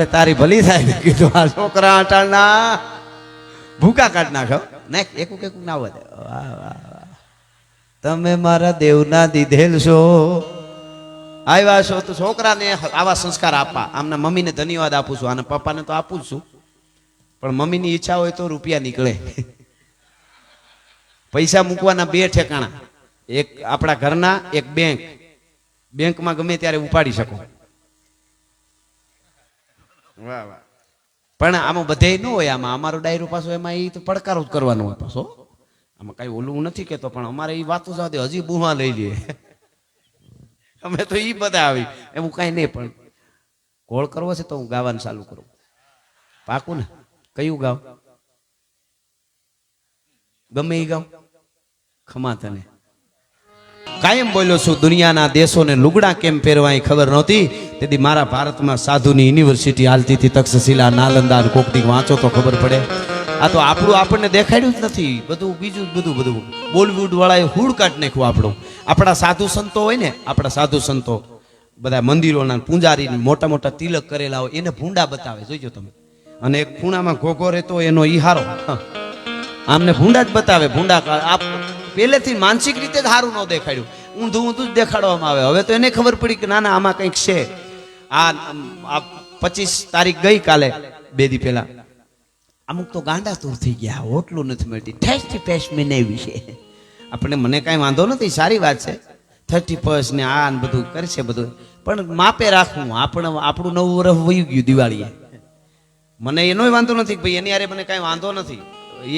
અરે તારી ભલી થાય કીધું, આ છોકરા અટાણના, ભૂકા કાઢ નાખો. ને એકું કેકું ના વધે તમે મારા દેવના દીધેલ છો. આવ્યા છો તો છોકરાને આવા સંસ્કાર આપવા. આમના મમ્મીને ધન્યવાદ આપું છું અને પપ્પાને તો આપું છું. પણ મમ્મીની ઈચ્છા હોય તો રૂપિયા નીકળે. પૈસા મૂકવાના બે ઠેકાણા. એક આપણા ઘરના, એક બેંક બેંકમાં ગમે ત્યારે ઉપાડી શકો. વાહ વાહ. પણ આમાં બધે ન હોય, આમાં અમારો ડાયરો પાછો એમાં એ તો પડકારો જ કરવાનો હોય પાછો આમાં કઈ ઓલું નથી કેતો પણ અમારે એ વાતો સાથે હજી બુહા લઈ લઈએ અમે તો એ બધા આવી. એવું કાંઈ નહીં, પણ કોળ કરવો છે તો હું ગાવાનું ચાલુ કરું. પાકું ને? કયું ગાવ? ગમે એ ગાવ? ખમા તને. કાયમ બોલ્યો છું, દુનિયાના દેશોને લુગડા કેમ પહેરવા ખબર નહોતી? તેથી મારા ભારતમાં સાધુની યુનિવર્સિટી હાલતી હતી, તક્ષશિલા, નાલંદા કોકની વાંચો તો ખબર પડે. આ તો આપણું આપણને દેખાડ્યું જ નથી. બધું બીજું બધું બધું. બોલિવૂડ વાળાએ નાખ્યું આપણું. આપણા સાધુ સંતો હોય ને, આપણા સાધુ સંતો, બધા મંદિરોના પૂંજારી મોટા મોટા તિલક કરેલા હોય, એને ભૂંડા બતાવે, જોઈજો તમે. અને એક ખૂણામાં ઘોઘો રહેતો એનો ઈહારો. આમને ભૂંડા જ બતાવે. ભૂંડા આપ પહેલેથી માનસિક રીતે જ સારું ન દેખાડ્યું. ઊંધું ઊંધું જ દેખાડવામાં આવે. હવે તો એને ખબર પડી કે ના ના, આમાં કંઈક છે. આ પચીસ તારીખ ગઈ કાલે, બે દી પહેલા. અમુક તો ગાંડા તૂર થઈ ગયા હોટલું નથી મળતી. ઠેસથી ફેસ મનાવી છે. આપણે, મને કાંઈ વાંધો નથી, સારી વાત છે. થર્ટી ફર્સ્ટ ને આ ને બધું કરશે બધું. પણ માપે રાખવું, આપણે, આપણું નવું વર્ષ વયું ગયું દિવાળીએ. મને એનોય વાંધો નથી ભાઈ, એની હારે મને કાંઈ વાંધો નથી.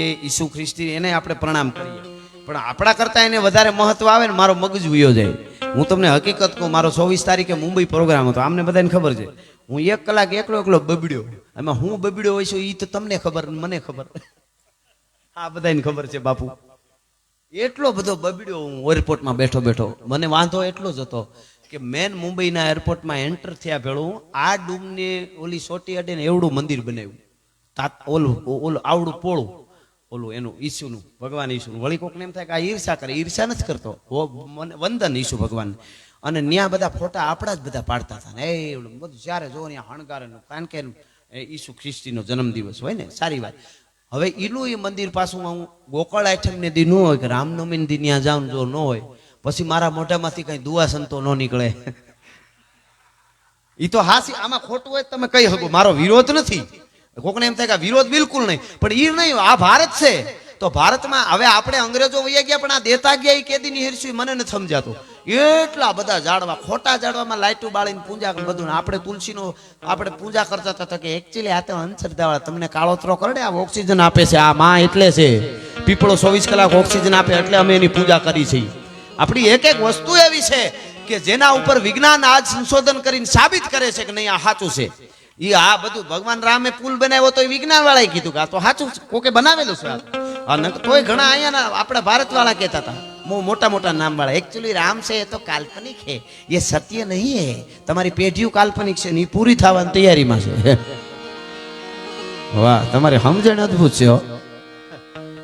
એ ઈસુ ખ્રિસ્તી, એને આપણે પ્રણામ કરીએ. પણ આપણા કરતાં એને વધારે મહત્વ આવે ને મારો મગજ વયો જાય. હું તમને હકીકત કહું, મારો ચોવીસ તારીખે મુંબઈ પ્રોગ્રામ હતો. આમને બધાને ખબર છે. હું એક કલાક એકલો એકલો બબડ્યો. એમાં હું બબડ્યો હોય છું એ તો તમને ખબર મને ખબર. આ બધાને ખબર છે, બાપુ. એટલો બધો બબડ્યો હું એરપોર્ટમાં બેઠો બેઠો. મને વાંધો એટલો જ હતો કે મેન મુંબઈના એરપોર્ટમાં એન્ટર થયા ભેળું આ ડૂમને ઓલી સોટી અડે ને એવડું મંદિર બનાવ્યું. તાત ઓલું ઓલું આવડું પોળું. ઓલું એનું ઈસુનું, ભગવાન ઈસુનું. વળી કોકને એમ થાય કે આ ઈર્ષા કરે, ઈર્ષા નથી કરતો. વંદન ઈસુ ભગવાન. અને ત્યાં બધા ફોટા આપણા જ બધા પાડતા હતા ને. એ બધું જ્યારે જો ત્યાં હણગારેલું કારણ કે ઈસુ ખ્રિસ્તીનો જન્મદિવસ હોય ને, સારી વાત. હવે ઈલું એ મંદિર પાછું હું ગોકળ આઠમને દી ન હોય કે રામનવમીને દી ત્યાં જાઉં જો ન હોય, પછી મારા મોઢામાંથી કઈ દુઆ સંતો ન નીકળે. એ તો હાસી, આમાં ખોટું હોય તમે કહી શકો, મારો વિરોધ નથી. કોકને એમ થાય કે વિરોધ બિલકુલ નહીં. પણ ઈ નહીં, આ ભારત છે. તો ભારતમાં હવે આપણે અંગ્રેજો વૈયા ગયા, પણ આ દેતા ગયા એ કેદી ની હિરસી મને નથી સમજાતું. એટલા બધા ઝાડવા, ખોટા ઝાડવામાં લાઈટો બાળીને પૂજા બધું આપણે તુલસીનો, આપણે પૂજા કરતા હતા કે એકચ્યુઅલી આ તો અંધશ્રદ્ધાવાળા, તમને કાળોતરો કરે આ ઓક્સિજન આપે છે, આ માં એટલે છે. પીપળો ચોવીસ કલાક ઓક્સિજન આપે એટલે અમે એની પૂજા કરી છે. આપણી એક એક વસ્તુ એવી છે કે જેના ઉપર વિજ્ઞાન આજ સંશોધન કરીને સાબિત કરે છે કે નહીં, આ સાચું છે. ઈ આ બધું ભગવાન રામે પુલ બનાવ્યો તો એ વિજ્ઞાન વાળાએ કીધું કે આ તો સાચું કોકે બનાવેલું છે. આ? તોય ઘણા અહીંયા આપણા ભારત વાળા કહેતા હતા. મો- મોટા મોટા નામ વાળા એકચ્યુઅલી રામ છે એ તો કાલ્પનિક છે. એ સત્ય નહીં હે તમારી પેઢીઓ કાલ્પનિક છે ને એ પૂરી થવાની તૈયારીમાં છે. વાહ, તમારી સમજણ અદભુત છે હો.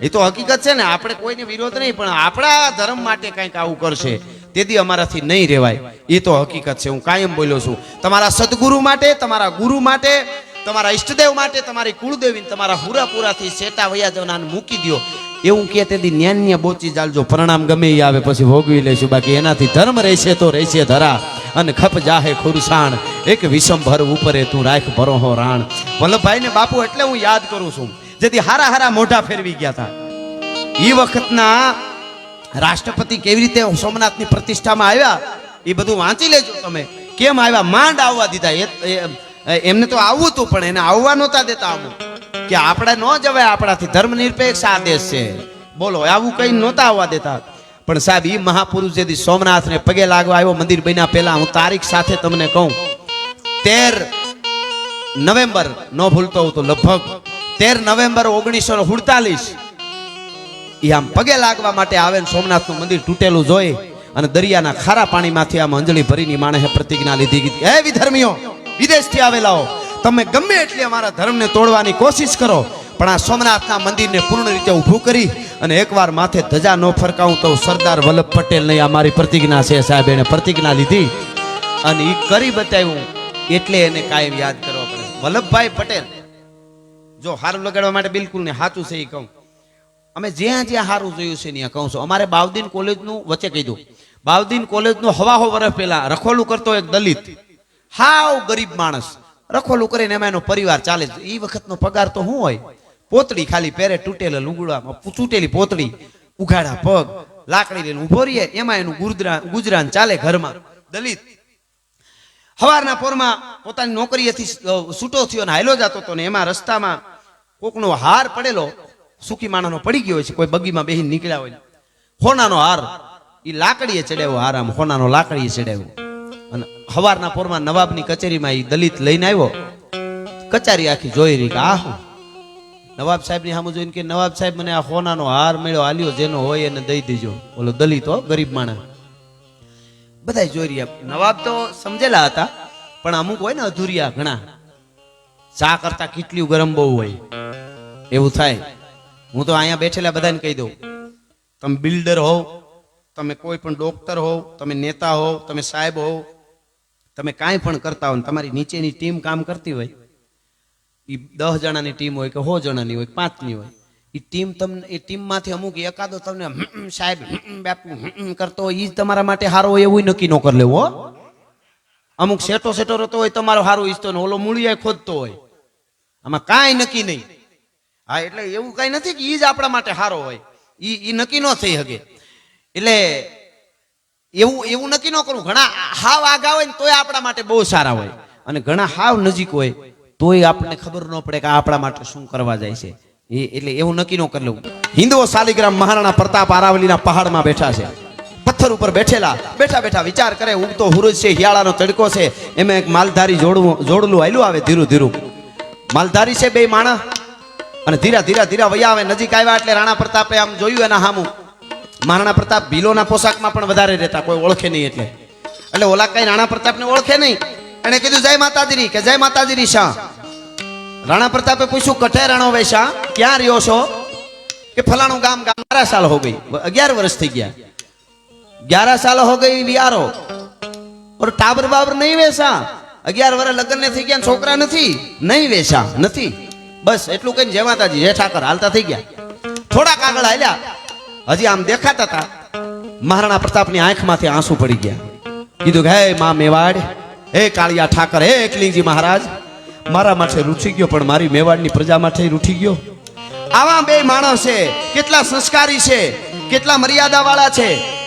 એ તો હકીકત છે ને, આપણે કોઈને વિરોધ નહીં, પણ આપણા ધર્મ માટે કંઈક આવું કરશે. તેથી અમારાથી નહીં રહેવાય. એ તો હકીકત છે. હું કાયમ બોલ્યો છું. તમારા સદગુરુ માટે, તમારા ગુરુ માટે, તમારા ઈષ્ટદેવ માટે, તમારી કુળદેવી તમારા હુરાપુરાથી સેટા વયા જવાના મૂકી દ્યો. એવું કે તેથી ન્યાન્ય બોચી ચાલજો પ્રણામ ગમે એ આવે, પછી ભોગવી લેશું બાકી એનાથી ધર્મ રહેશે તો રહેશે ધરા. અને ખપ જાહે ખુરસાણ. એક વિષમભર ઉપરે તું રાખ ભરો હો રાણ. વલ્લભભાઈ ને બાપુ એટલે હું યાદ કરું છું. જેથી હારા હારા મોઢા ફેરવી ગયા હતા એ વખતના રાષ્ટ્રપતિ કેવી રીતે સોમનાથની પ્રતિષ્ઠામાં આવ્યા, એ બધું વાંચી લેજો તમે. કેમ આવ્યા? માંડ આવવા દીધા. એમને તો આવવું હતું, પણ એને આવવા નહોતા દેતા અમુક. કે આપણે ન જવાય, આપણાથી ધર્મ નિરપેક્ષ આ છે. બોલો, આવું કઈ નહોતા આવવા દેતા. પણ સાહેબ એ મહાપુરુષ જેથી સોમનાથને પગે લાગવા આવ્યો, મંદિર બન્યા પહેલા. હું તારીખ સાથે તમને કહું, તેર નવેમ્બર, ન ભૂલતો હું તો લગભગ, તેર નવેમ્બર ઓગણીસો સુડતાલીસ એ આમ પગે લાગવા માટે આવે ને સોમનાથનું મંદિર તૂટેલું જોઈ અને દરિયાના ખારા પાણીમાંથી આમ અંજળી ભરીની માણસે પ્રતિજ્ઞા લીધી કીધી, હે વિધર્મીઓ, વિદેશથી આવેલાઓ તમે ગમે એટલી અમારા ધર્મને તોડવાની કોશિશ કરો, પણ આ સોમનાથના મંદિરને પૂર્ણ રીતે ઊભું કરી અને એકવાર માથે ધજા ન ફરકાવું તો સરદાર વલ્લભ પટેલ નહીં આ મારી પ્રતિજ્ઞા છે સાહેબ એને પ્રતિજ્ઞા લીધી અને એ કરી બતાવ્યું એટલે એને કાયમ યાદ કરવા પડે. વલ્લભભાઈ પટેલ, જો હારું લગાડવા માટે બિલકુલ નહીં સાચું છે એ કહું. અમે જ્યાં જ્યાં સારું જોયું છે ત્યાં કહું છું. અમારે બાવદીન કોલેજનું વચ્ચે કહી દઉં. બાવદીન કોલેજનું હવાહો વર્ષ પહેલા રખોલું કરતો એક દલિત. હાવ ગરીબ માણસ. રખોલું કરીને એમાં એનો પરિવાર ચાલે છે. એ વખતનો પગાર તો શું હોય? પોતળી ખાલી પહેરે તૂટેલા લુગડામાં તૂટેલી પોતળી. ઉઘાડા પગ, લાકડી લઈને ઊભો રહીએ. એમાં એનું ગુરદરા, ગુજરાન ચાલે ઘરમાં. દલિત. હવારના પોરમાં પોતાની નોકરીએથી છૂટો થયો ને હાયલો જતો હતો ને એમાં રસ્તામાં કોકનો હાર પડેલો. સુખી માણસનો પડી ગયો છે, કોઈ બગીમાં બેહીને નીકળ્યા હોય હોનાનો હાર એ લાકડીએ ચડાવ્યો હાર આમ હોનાનો લાકડીએ ચડાવ્યો અને હવારના પોરમાં નવાબની કચેરીમાં એ દલિત લઈને આવ્યો. કચારી આખી જોઈ રહી કે આ નવાબ સાહેબની સામે જોઈને કે, નવાબ સાહેબ, મને આ હોનાનો હાર મળ્યો, આલ્યો જેનો હોય એને દઈ દેજો. ઓલો દલિત, હો, ગરીબ માણસ. બધા જોઈ રહ્યા. નવાબ તો સમજેલા હતા, પણ અમુક હોય ને અધૂરિયા ઘણા. ચા કરતા કેટલી ગરમ બહુ હોય. એવું થાય. હું તો અહીંયા બેઠેલા બધાને કહી દઉં, તમે બિલ્ડર હોવ, તમે કોઈ પણ ડોક્ટર હોવ, તમે નેતા હોવ, તમે સાહેબ હોવ, તમે કાંઈ પણ કરતા હો તમારી નીચેની ટીમ કામ કરતી હોય એ દસ જણાની ટીમ હોય કે સો જણાની હોય, પાંચની હોય એ ટીમ તમને એ ટીમમાંથી અમુક એકાદો તમને સાહેબ બાપુ કરતો હોય એ જ તમારા માટે સારો હોય એવું નક્કી ન કરી લેવો અમુક સેટો સેટો રહેતો હોય, તમારો સારો ઈચ્છતો ને ઓલો મૂળિયા ખોદતો હોય. આમાં કાંઈ નક્કી નહીં. હા, એટલે એવું કઈ નથી કે એ જ આપણા માટે સારો હોય. ઈ ઈ નક્કી ન થઈ શકે. એટલે એવું એવું નક્કી ન કરવું. ઘણા હાવ આગા હોય ને તોય આપણા માટે બહુ સારા હોય. અને ઘણા હાવ નજીક હોય તોય આપણને ખબર ન પડે કે આપણા માટે શું કરવા જાય છે. એ, એટલે એવું નક્કી ન કરી લેવું. હિન્દુઓ શાલિગ્રામ મહારાણા પ્રતાપ આરાવલીના પહાડમાં બેઠા છે. પથ્થર ઉપર બેઠેલા, બેઠા બેઠા વિચાર કરે, ઉગતો હુરજ છે, હિયાળાનો તડકો છે. એમાં એક માલધારી જોડવું, જોડલું આવેલું આવે ધીરું ધીરું. માલધારી છે બે માણસ અને ધીરા ધીરા ધીરા વયા આવે, નજીક આવ્યા એટલે રાણા પ્રતાપે આમ જોયું એના સામું મહારાણા પ્રતાપ ભીલોના પોશાકમાં પણ વધારે રહેતા, કોઈ ઓળખે નહીં એટલે. એટલે ઓલા કઈ રાણા પ્રતાપને ઓળખે નહીં. એને કીધું, જય માતાજીરી કે, જય માતાજીરી શાહ. રાણા પ્રતાપે પૂછ્યું, કઠે રાણો વૈશા ક્યાં રહ્યો છો? કે, ફલાણું ગામ ગામ બારા સાલ હો ગઈ. અગિયાર વર્ષ થઈ ગયા. ગ્યારહ સાલ હો ગઈ વિયારો ઓર ટાબર બાબર નહીં વેસા અગિયાર વર્ષ લગ્ન ને થઈ ગયા છોકરા નથી? નહીં વેસા નથી. બસ, એટલું કઈ જય માતાજી. જય ઠાકર. હાલતા થઈ ગયા. થોડાક આગળ હાલ્યા. હજી આમ દેખાતા હતા. મહારાણા પ્રતાપની આંખમાંથી આંસુ પડી ગયા. કીધું કે, હે મા મેવાડ, હે કાળિયા ઠાકર, હે એકલિંગજી મહારાજ, મારા માટે રૂઠી ગયો, પણ મારી મેવાડની પ્રજા માટે રૂઠી ગયો. આવા બે માણસ છે. કેટલા સંસ્કારી છે. કેટલા મર્યાદા વાળા છે.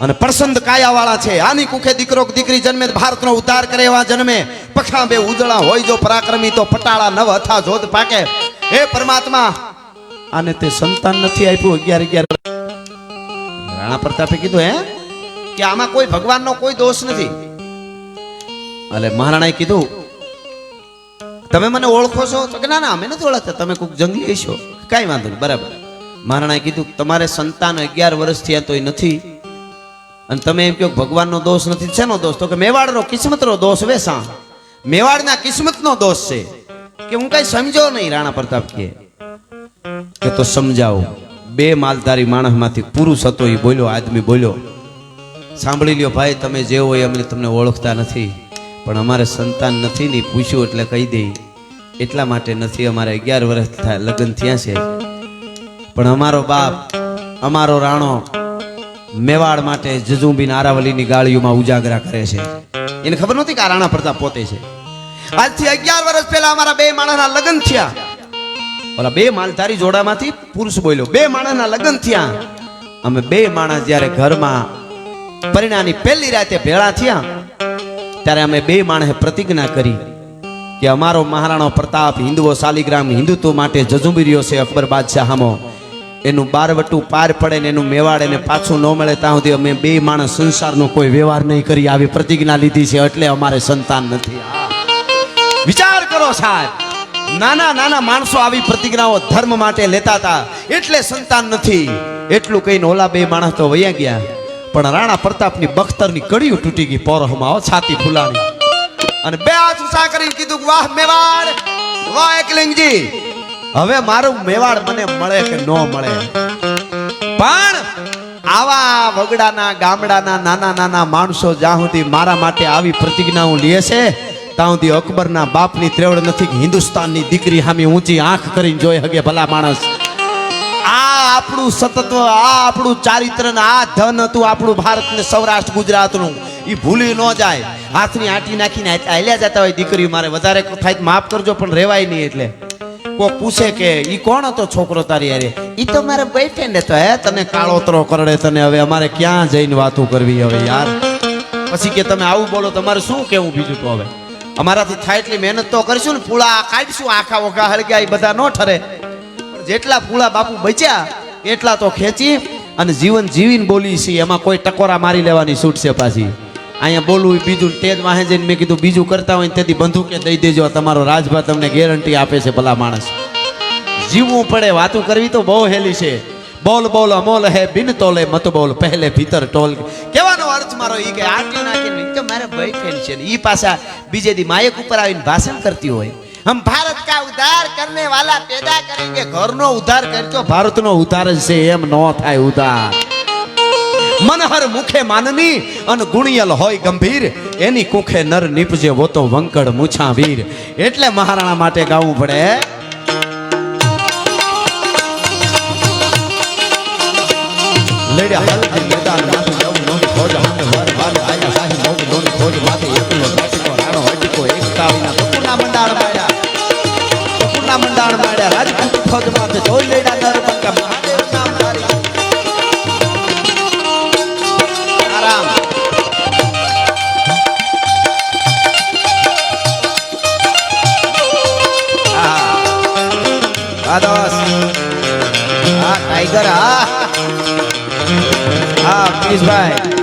અને પ્રસંદ કાયા વાળા છે. આની કુખે દીકરો દીકરી જન્મે ભારતનો ઉદ્ધાર કરે એવા જન્મે. પખા બે ઉજળા હોય જો પરાક્રમી તો પટાળા નવ હતા જોધ પાકે. હે પરમાત્મા, આને તે સંતાન નથી આપ્યું અગિયાર અગિયાર. રાણા પ્રતાપે કીધું, હે? કે આમાં કોઈ ભગવાનનો કોઈ દોષ નથી. એટલે મહારાણાએ કીધું, તમે મને ઓળખો છો? તો કે, ના ના, અમે નથી ઓળખતા. તમે કોઈક જંગલી છો કાંઈ વાંધો નહીં, બરાબર. મહારાણાએ કીધું, તમારે સંતાન અગિયાર વર્ષથી આ તોય નથી. અને તમે એમ કહો ભગવાનનો દોષ નથી, શેનો દોષ? તો કે મેવાડનો કિસ્મતનો દોષ, વેસા. મેવાડના કિસ્મતનો દોષ છે. કે હું કઈ સમજો નહીં, રાણા પ્રતાપ કે. તો સમજાવો. બે માલધારી માણસમાંથી પુરુષ હતો એ બોલ્યો, આદમી બોલ્યો. સાંભળી લ્યો ભાઈ, તમે જે હોય અમે તમને ઓળખતા નથી. પણ અમારે સંતાન નથી ને પૂછ્યું એટલે કહી દઈ એટલા માટે નથી, અમારે અગિયાર વર્ષ લગ્ન થયા છે. પણ અમારો બાપ, અમારો રાણો મેવાડ માટે જજુંબીન આરાવલીની ગાળીઓમાં ઉજાગરા કરે છે. એને ખબર નહોતી કે આ રાણા પ્રતાપ પોતે છે? આજથી અગિયાર વર્ષ પહેલા અમારા બે માણસના લગ્ન થયા. ઓલા બે માલધારી જોડામાંથી પુરુષ બોલ્યો, બે માણસના લગ્ન થયા. અમે બે માણસ જ્યારે ઘરમાં પરિણાની પહેલી રાતે ભેળા થયા, ત્યારે અમે બે માણસે પ્રતિજ્ઞા કરી કે અમારો મહારાણો પ્રતાપ હિન્દુઓ શાલિગ્રામ હિન્દુત્વ માટે જજુંબી રહ્યો છે અકબર બાદશાહ હામો એનું બારવટું પાર પડે ને એનું મેવાડ એને પાછું ન મળે ત્યાં સુધી અમે બે માણસ સંસારનો કોઈ વ્યવહાર નહીં કરી આવી પ્રતિજ્ઞા લીધી છે એટલે અમારે સંતાન નથી. વિચાર કરો સાહેબ. નાના નાના માણસો આવી પ્રતિજ્ઞાઓ ધર્મ માટે લેતા હતા. એટલે સંતાન નથી. એટલું કહીને ઓલા બે માણસ તો વયા ગયા. પણ રાણા પ્રતાપની બખ્તરની કડીઓ તૂટી ગઈ પોરહમાં છાતી ફૂલાણી. અને બે હાથ ઊંચા કરીને કીધું વાહ, મેવાડ. વાહ, એકલિંગજી. હવે મારું મેવાડ મને મળે કે ન મળે? પણ આવા વગડાના ગામડાના નાના નાના માણસો જ્યાં સુધી મારા માટે આવી પ્રતિજ્ઞાઓ લે છે, ત્યાં સુધી અકબરના બાપની ત્રેવડ નથી હિન્દુસ્તાનની દીકરી સામે ઊંચી આંખ કરીને જોઈ હગે ભલા માણસ. આ આપણું સતત્વ આ આપણું ચારિત્ર આ ધન હતું આપણું ભારત ને સૌરાષ્ટ્ર ગુજરાતનું એ ભૂલી ન જાય. હાથની આંટી નાખીને હાલ્યા જતા હોય દીકરી મારે વધારે થાય માફ કરજો, પણ રેવાય નહીં એટલે. કોક પૂછે કે, ઈ કોણ હતો છોકરો તારી અરે ઈ તો મારા બોયફ્રેન્ડ હતો, હે, તને કાળોતરો કરડે, તને હવે અમારે ક્યાં જઈને વાતો કરવી હવે યાર? પછી કે, તમે આવું બોલો, તમારે શું કેવું બીજું તો હવે? અમારાથી થાય એટલી મહેનત તો કરીશું ને ફૂળા કાઢશું, આખા ઓખા હળગ્યા એ બધા નો ઠરે. જેટલા ફૂળા બાપુ બચ્યા, એટલા તો ખેંચી અને જીવન જીવીને બોલી છે એમાં કોઈ ટકોરા મારી લેવાની છૂટ છે પાછી. અહીંયા બોલવું બીજું તેજ વાહે મેં કીધું, બીજું કરતા હોય તેથી બંદૂકે દઈ દેજો તમારો રાજભા તમને ગેરંટી આપે છે ભલા માણસ. જીવવું પડે, વાતું કરવી તો બહુ હેલી છે. બોલ બોલ, અમોલ હે, બિન તોલે મત બોલ, પહેલે ભીતર ટોલ. કહેવાનો અર્થ મારો ઈ કે આટલી નાખીને ઈ મારે બોયફ્રેન્ડ છે ને. ઈ પાછા બીજે દી માયક ઉપર આવીને ભાષણ કરતી હોય. હમ ભારત કા ઉધાર કરને વાલા પેદા કરેંગે, ઘરનો ઉધાર કરજો, ભારતનો ઉધાર છે, એમ નો થાય ઉદ્ધાર. મનહર મુખે માનની અને ગુણિયલ હોય ગંભીર. એની કુખે નર નીપજે વોતો વંકડ મૂછા વીર એટલે મહારાણા માટે ગાવું પડે. લેડ્યા હલકી મેદાનમાંથી જવું નોની ખોજ હામે વાર વાર આયા સાહી મોગ નોની ખોજ માથે એકલો રાટીકો રાણો હટીકો એકતા વિના બકુના મંડાણ માડ્યા બકુના મંડાણ માડ્યા રાજપૂત ફોજ માથે જોઈ લેડા નર બંકા હા પ્લીઝભાઈ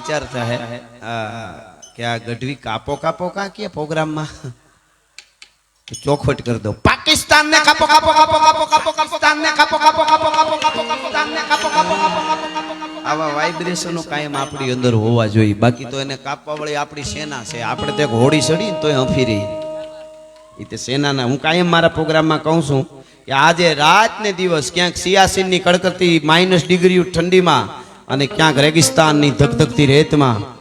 ઘણાને થાય કે આ ગઢવી કાપો કાપો કાં કે પ્રોગ્રામમાં ચોખવટ કરી દો પાકિસ્તાન ને કાપો કાપો કાપો કાપો કાપો પાકિસ્તાન ને કાપો કાપો કાપો કાપો કાપો પાકિસ્તાન ને કાપો કાપો કાપો કાપો કાપો આવા વાઇબ્રેશનો કાયમ આપણી અંદર હોવા જોઈએ બાકી તો એને કાપવા વળી આપણી સેના છે આપણે તો એક હોડી ચડી ને તોય હંફી રહી એ તે સેનાના હું કાયમ મારા પ્રોગ્રામમાં કહું છું કે આજે રાત ને દિવસ ક્યાંક સિયાસીનની કડકડતી માઇનસ ડિગ્રી ઠંડીમાં અને ક્યાંક રેગિસ્તાનની ધગધગતી રેતમાં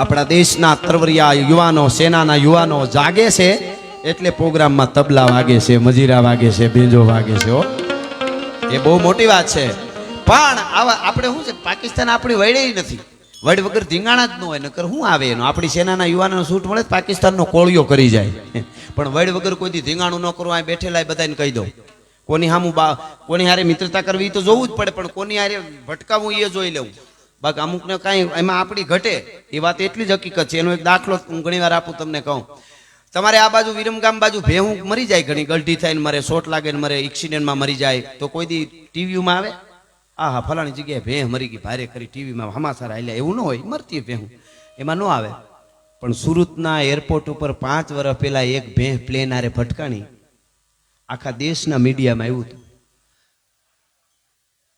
આપણા દેશના તરવરિયા યુવાનો, સેનાના યુવાનો જાગે છે, એટલે પ્રોગ્રામમાં તબલા વાગે છે, મજીરા વાગે છે, બેંજો વાગે છે, હો. એ બહુ મોટી વાત છે. પણ આવા આપણે શું છે, પાકિસ્તાન આપણી વડે નથી. વડ વગર ધીંગાણા જ ન હોય, નકર શું આવે એનો? આપણી સેનાના યુવાનોનો સૂટ મળે પાકિસ્તાનનો કોળિયો કરી જાય. પણ વડ વગર કોઈથી ધીંગાણું ન કરવું બેઠેલા બધાને કહી દો કોની હામું બા કોની હારે મિત્રતા કરવી તો જોવું જ પડે, પણ કોની હારે ભટકાવવું એ જોઈ લેવું. બાકી અમુકને કાંઈ એમાં આપણી ઘટે, એ વાત એટલી જ હકીકત છે. એનો એક દાખલો હું ઘણી વાર આપું તમને કહું. તમારે આ બાજુ વિરમગામ બાજુ ભેહું મરી જાય ઘણી, ગલઢી થઈને મરે, શોટ લાગે ને મરે, એક્સિડન્ટમાં મરી જાય, તો કોઈ દી ટીવીમાં આવે? આ હા ફલાણી જગ્યાએ ભેહ મરી ગઈ, ભારે કરી ટીવીમાં હમાસાર હાલ્યા. એવું ન હોય, મરતી ભેહું. એમાં ન આવે. પણ સુરતના એરપોર્ટ ઉપર પાંચ વર્ષ પહેલા એક ભેહ પ્લેન આરે ભટકાણી આખા દેશના મીડિયામાં આવ્યું હતું.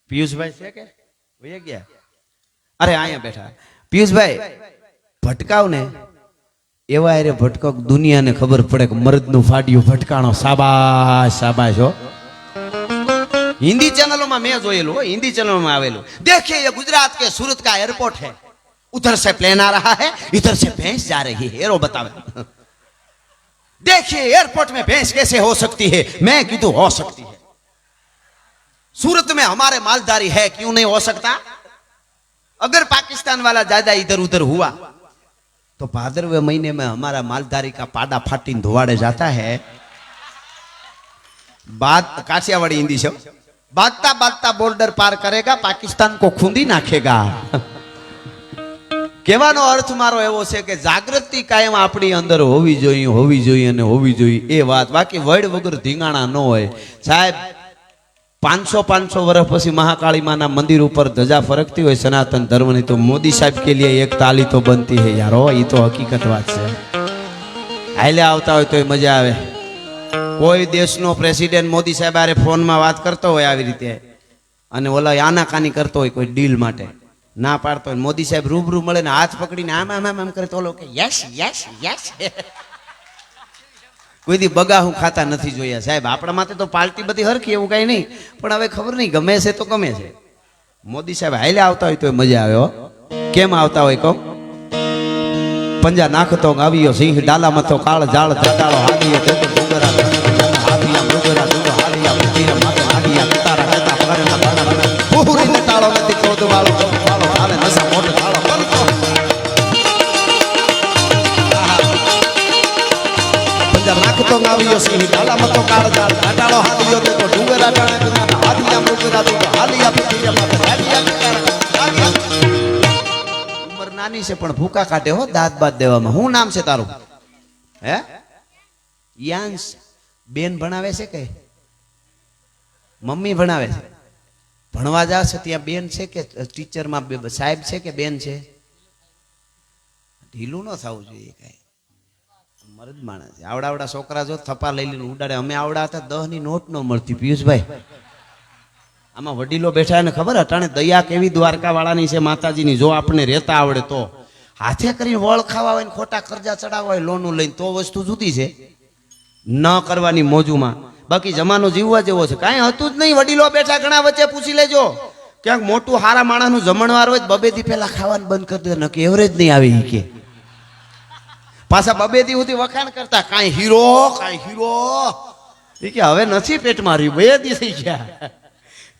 પિયુષભાઈ છે કે? વયા ગયા? અરે, અહીંયા બેઠા. પિયુષભાઈ ભટકાવ ને એવા અરે ભટકો દુનિયાને ખબર પડે કે મરદનું ફાડ્યું ભટકાણો. સાબાશ સાબાશ હો. હિન્દી ચેનલોમાં મેં જોયેલું હિન્દી ચેનલોમાં આવેલું. દેખીએ ગુજરાત કે સુરત કા એરપોર્ટ હૈ. ઉધર સે પ્લેન આ રહા હૈ, ઇધર સે ભેંસ જા રહી હૈ. એરો બતાવે. देखिए एयरपोर्ट में भैंस कैसे हो सकती है? मैं कितु हो सकती है? सूरत में हमारे मालदारी है, क्यों नहीं हो सकता? अगर पाकिस्तान वाला ज़्यादा इधर उधर हुआ तो भादरवे महीने में हमारा मालदारी का पादा फाटीन धोवाड़े जाता है। बात, काठियावाड़ी हिंदी से बागता बागता बॉर्डर पार करेगा, पाकिस्तान को खूंदी नाखेगा। કહેવાનો અર્થ મારો એવો છે કે જાગૃતિ કાયમ આપણી અંદર હોવી જોઈએ હોવી જોઈએ અને હોવી જોઈએ. એ વાત. બાકી વડ વગર ધીંગાણા ન હોય. સાહેબ, પાંચસો પાંચસો વર્ષ પછી મહાકાળી માના મંદિર ઉપર ધજા ફરકતી હોય સનાતન ધર્મની, તો મોદી સાહેબ કે લીએ એક તાલી તો બનતી હે યાર. એ તો હકીકત વાત છે. હાલે આવતા હોય તો મજા આવે. કોઈ દેશનો પ્રેસિડેન્ટ મોદી સાહેબ આરે ફોનમાં વાત કરતો હોય આવી રીતે. અને ઓલા આનાકાની કરતો હોય કોઈ ડીલ માટે. ના પાડતો હોય મોદી સાહેબ રૂબરૂ મળે ને હાથ પકડીને આમ આમ આમ આમ કરે તો કે યસ યસ યસ કોઈ દી બગાહું ખાતા નથી જોયા. સાહેબ, આપણા માટે તો પાર્ટી બધી હરખી એવું કઈ નહીં, પણ હવે ખબર નહીં, ગમે છે તો ગમે છે. મોદી સાહેબ હાલે આવતા હોય તો મજા આવે હો. કેમ આવતા હોય કહો? પંજા નાખતો આવ્યો સિંહ ડાલા મથો કાળ જાળ જટાળો હાડીએ આવ્યો સિંહ ડાલા મથો કાળ જાળ. જટાળો હાડિયો તે તો ડુંગરા ટાણા હાડિયા મૃગરા કતારા હાડિયા ઉંમર નાની છે પણ ભૂકા કાઢે હો, દાંત બાદ દેવામાં. હું નામ છે તારું? હે? યાંશ બેન ભણાવે છે કે? મમ્મી ભણાવે છે? ભણવા જાવ ત્યાં બેન છે કે, ટીચરમાં સાહેબ છે કે બેન છે? ઢીલું ન થવું જોઈએ કઈ. મરદ માણસ. આવડા છોકરા જો થપા લઈ લઈને ઉડાડે. અમે આવડા હતા દહની નોટ ન મળતી. પિયુષભાઈ, આમાં વડીલો બેઠા ને ખબર? અટાણે દયા કેવી દ્વારકા વાળાની છે માતાજીની? જો આપણે રહેતા આવડે તો. હાથે કરીને વળ ખાવા હોય ને ખોટા કરજા ચડાવવા હોય, લોનું લઈને, તો વસ્તુ જુદી છે. ન કરવાની મોજુમાં. બાકી જમાનો જીવવા જેવો છે. કાંઈ હતું જ નહીં. વડીલો બેઠા ઘણા વચ્ચે પૂછી લેજો. ક્યાંક મોટું હારા માણસનું જમણવાર હોય બબેથી પહેલા ખાવાનું બંધ કરી દે. નક્કી એવરેજ નહીં આવી કે. પાછા બબેથી સુધી વખાણ કરતા, કાંઈ હીરો કાંઈ હીરો. એ કે, હવે નથી પેટમાં રહ્યું બે દી થઈ ગયા.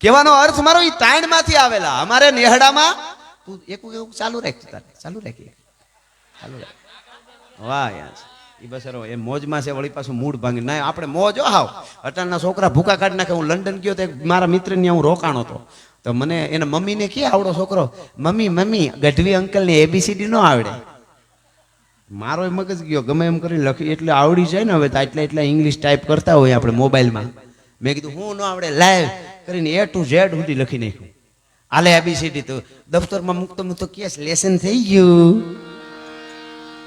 કહેવાનો અર્થ મારો એ તાણમાંથી આવેલા. અમારે નેહડામાં તું એક એવું ચાલુ રાખ તારે. ચાલુ રાખી ચાલુ રાખ. વાહ, યાર. એ બસરો એ મોજમાં છે, વળી પાછું મૂડ ભાંગી. ના, આપણે મોજ હાવ. અટલના છોકરા ભૂકા કાઢી નાખે. હું લંડન ગયો તો મારા મિત્રની હું રોકાણો હતો. તો મને, એના મમ્મીને કે આવડો છોકરો, મમ્મી મમ્મી, ગઢવી અંકલને એબીસીડી નો આવડે. મારો મગજ ગયો, ગમે એમ કરીને લખી, એટલે આવડી જાય ને હવે તો આટલા એટલા ઇંગ્લિશ ટાઈપ કરતા હોય આપણે મોબાઈલમાં. મેં કીધું, હું ન આવડે લાઈવ કરીને એ ટુ ઝેડ સુધી લખી નાખ્યું. આલે એબીસીડી તો દફતરમાં મૂકતો મૂકતો કેસ લેસન થઈ ગયું.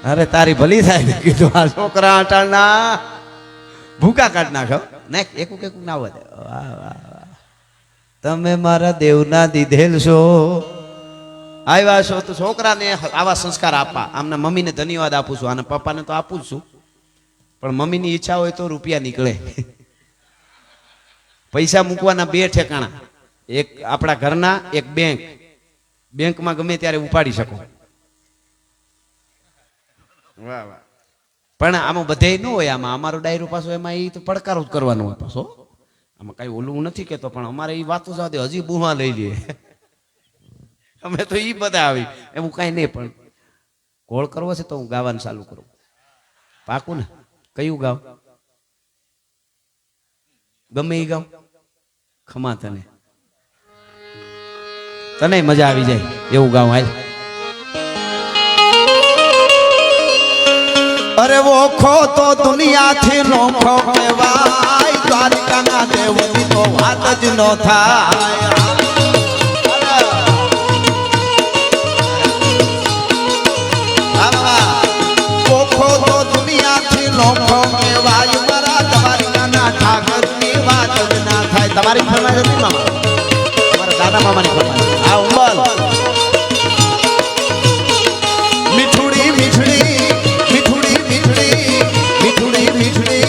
અરે તારી ભલી થાય કીધું, આ છોકરા અટાણના. ભૂકા કાઢ નાખો. ને એકું કેકું ના વધે વાહ વાહ. તમે મારા દેવના દીધેલ છો. આવ્યા છો તો છોકરાને આવા સંસ્કાર આપવા આમના મમ્મીને ધન્યવાદ આપું છું. અને પપ્પાને તો આપું જ છું. પણ મમ્મીની ઈચ્છા હોય તો રૂપિયા નીકળે. પૈસા મૂકવાના બે ઠેકાણા. એક આપણા ઘરના એક બેંક. બેંકમાં ગમે ત્યારે ઉપાડી શકો. વાહ વાહ. પણ આમાં બધે ન હોય આમાં. અમારો ડાયરો પાછો એમાં એ તો પડકારો જ કરવાનો હોય પાછો. આમાં કઈ ઓલું નથી કેતો પણ અમારે એ વાતો સાથે હજી બુહા લઈ લઈએ અમે તો એ બધા આવી. એવું કાંઈ નહીં, પણ ગોળ કરવો છે તો હું ગાવાનું ચાલુ કરું. પાકું ને? કયું ગાવ? ગમે એ ગાવ? ખમા તને. તને મજા આવી જાય એવું ગાવ હાલ. અરે ઓખો તો દુનિયાથી નોખો કહેવાય. દ્વારકાના દેવની તો વાત જ ન થાય. તમારી ફરમાઈશ હતી મામા? મારા દાદા મામાની ફરમાઈશ આ ઉંબલ. મીઠુડી મીઠડી મીઠુડી મીઠડી મીઠુડી મીઠડી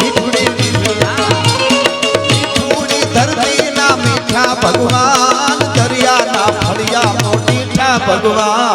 મીઠુડી મીઠડી. મીઠુડી ધરતીના મીઠા ભગવાન દરિયાના ફળિયા મોટીઠા ભગવાન.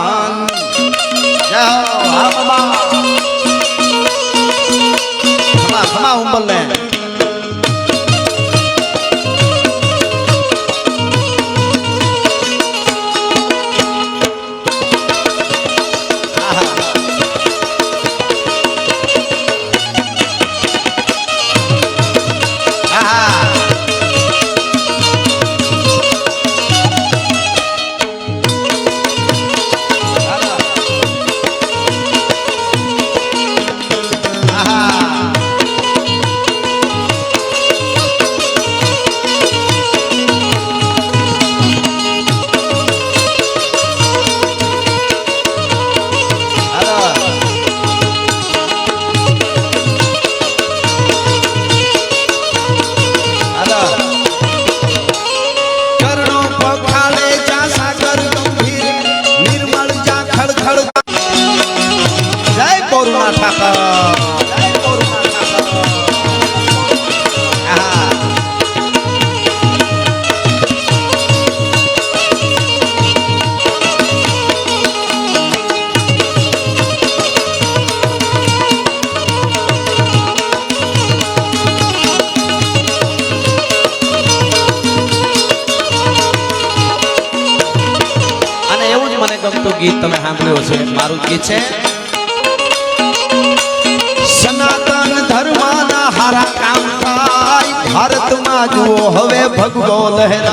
મારું ગીત છે. સનાતન ધર્મના હારા કામ થાય. ભારતમાં જુઓ હવે ભગવો લહેરા